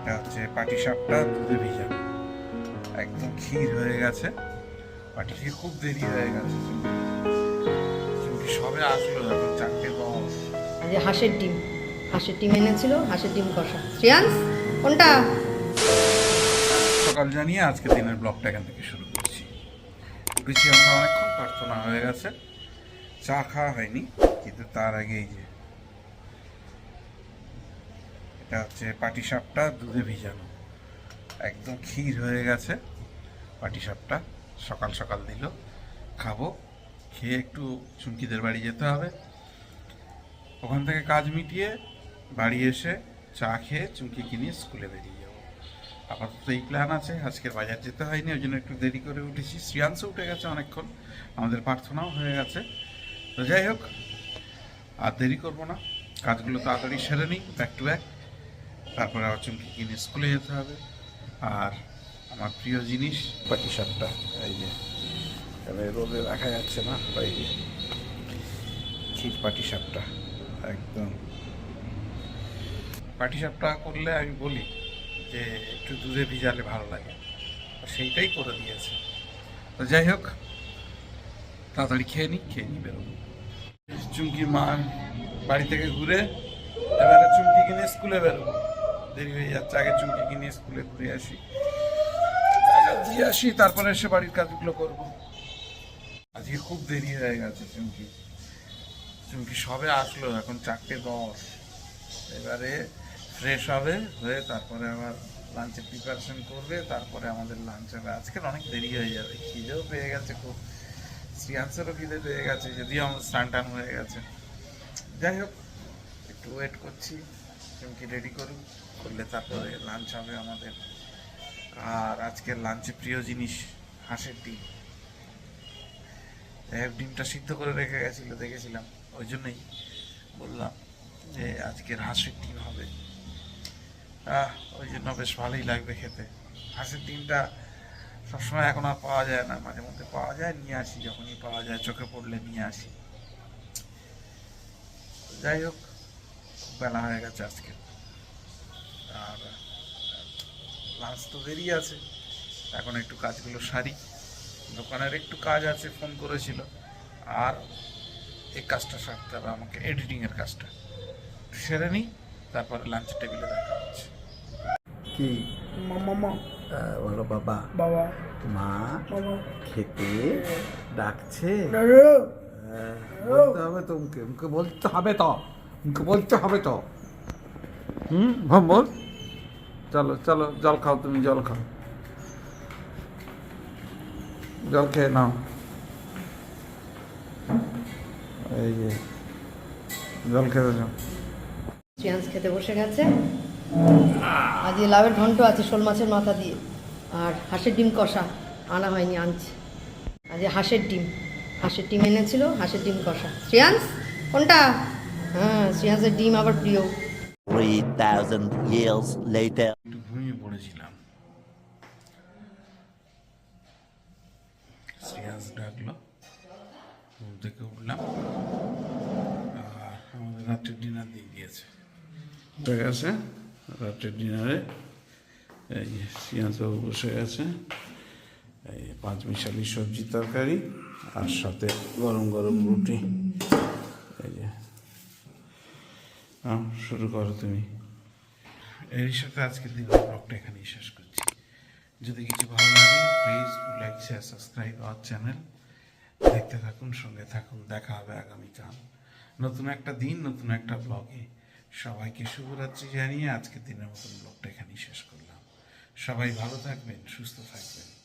এটা হচ্ছে পাটি সাপটা দুধে ভিজানো একদম ক্ষীর হয়ে গেছে। পাটি খেয়ে খুব দেরি হয়ে গেছে। সবে আসলো এখন চারটে দশ। যে হাঁসের ডিম হাঁসের ডিম এনেছিল হাঁসের ডিম কষা। শ্রেয়াংস কোনটা? সকাল জানিয়ে আজকে দিনের ব্লগটা এখান থেকে শুরু করছি। উঠেছি আমরা অনেকক্ষণ প্রার্থনা হয়ে গেছে। চা খাওয়া হয়নি কিন্তু তার আগে এই যে এটা হচ্ছে পাটি সাপটা দুধে ভিজানো। একদম ক্ষীর হয়ে গেছে। পাটি সাপটা সকাল সকাল দিল। খাব। খেয়ে একটু চুমকিদের বাড়ি যেতে হবে। ওখান থেকে কাজ মিটিয়ে বাড়ি এসে চা খেয়ে চুমকি কিনে স্কুলে বেরিয়ে যাব। আপাতত এই প্ল্যান আছে। আজকের বাজার যেতে হয়নি, ওই জন্য একটু দেরি করে উঠেছি। শ্রিয়াংশ উঠে গেছে অনেকক্ষণ। আমাদের প্রার্থনাও হয়ে গেছে। তো যাই হোক, আর দেরি করব না। কাজগুলো তাড়াতাড়ি সেরে নিই ব্যাক টু ব্যাক তারপরে আবার চুমকি কিনে স্কুলে যেতে হবে। আর আমার প্রিয় জিনিস, পাটি শার্টটা এই যে রোদে রাখা যাচ্ছে না এই যে পাটি সাপটা, একদম। পাটি সাপটা করলে আমি বলি যে, একটু দুধে ভিজালে ভালো লাগে। সেইটাই করে দিয়েছে। তো যাই হোক, তাড়াতাড়ি খেয়ে নিই খেয়ে নিই বেরোবো। চুমকির মা বাড়ি থেকে ঘুরে এবারে চুমকি কিনে স্কুলে বেরোবো। দেরি হয়ে যাচ্ছে। আগে চুমকি কিনে স্কুলে ঘুরে আসি। দিয়ে আসি, তারপরে এসে বাড়ির কাজগুলো করব। আজকে খুব দেরি হয়ে গেছে চুমকি চুমকি সবে আসলো, এখন চারটে দশ। এবারে ফ্রেশ হবে, হয়ে তারপরে আবার লাঞ্চের প্রিপারেশন করবে, তারপরে আমাদের লাঞ্চ হবে। আজকের অনেক দেরি হয়ে যাবে, খিদেও পেয়ে গেছে খুব। শ্রিয়াংসেরও খিদে পেয়ে গেছে, যদিও আমার স্নান টান হয়ে গেছে। যাই হোক, একটু ওয়েট করছি। চুমকি রেডি করুক করলে তারপরে লাঞ্চ হবে আমাদের। আর আজকের লাঞ্চে প্রিয় জিনিস, হাঁসের ডিম। ডিমটা সিদ্ধ করে রেখে গেছিল, দেখেছিলাম। ওই জন্যই বললাম যে আজকের হাঁসের ডিম হবে। ওই জন্য বেশ ভালোই লাগবে খেতে। হাঁসের ডিমটা সবসময় এখন আর পাওয়া যায় না। মাঝে মধ্যে পাওয়া যায়, নিয়ে আসি। যখনই পাওয়া যায়, চোখে পড়লে নিয়ে আসি। যাই হোক বেলা হয়ে গেছে আজকে। আর লাঞ্চ তো দেরি আছে। এখন একটু কাজগুলো সারি। দোকানের একটু কাজ আছে ফোন করেছিল। আর এই কাজটা সারতে হবে আমাকে এডিটিংয়ের কাজটা। সেরে নিই তারপরে লাঞ্চ টেবিলে দেখা হচ্ছে। কি? মামা আহ, বলো বাবা। বাবা। মা খেতে ডাকছে। হ্যাঁ, বলতে হবে তো মুখে মুখে বলতে হবে তো। বলতে হবে তো। হুম বল চলো চলো, জল খাও তুমি, জল খাও। জল খেয়ে নাও। এই যে, জল খেতে যাও শ্রেয়াংস খেতে বসে গেছে। আজকে লাভের ঘন্ট আছে শোল মাছের মাথা দিয়ে। আর হাঁসের ডিম কষা, আনা হয়নি আনছে। আজকে হাঁসের ডিম হাঁসের ডিম এনেছিল, হাঁসের ডিম কষা। শ্রেয়াংস কোনটা? হ্যাঁ শ্রেয়াংসের ডিম আবার প্রিয়। 3,000 years later. একটু ঘুমিয়ে পড়েছিলাম। শ্রেয়াস ডাকলো ঘুম থেকে উঠলাম। আর আমাদের রাত্রের ডিনার দিয়ে দিয়েছে। উঠে গেছে? রাত্রের ডিনারে এই বসে গেছে। এই পাঁচ মিশালি সবজি তরকারি আর সাথে গরম গরম রুটি। এই যে। শুরু করো তুমি। এর সাথে আজকের দিন ব্লগটা এখানেই শেষ করছি। যদি কিছু ভালো লাগে please like share subscribe our channel দেখতে থাকুন, সঙ্গে থাকুন। দেখা হবে আগামীকাল। নতুন একটা দিন, নতুন একটা ব্লগে সবাইকে শুভরাত্রি জানিয়ে আজকের দিনের মতন ব্লগটা এখানেই শেষ করলাম। সবাই ভালো থাকবেন, সুস্থ থাকবেন।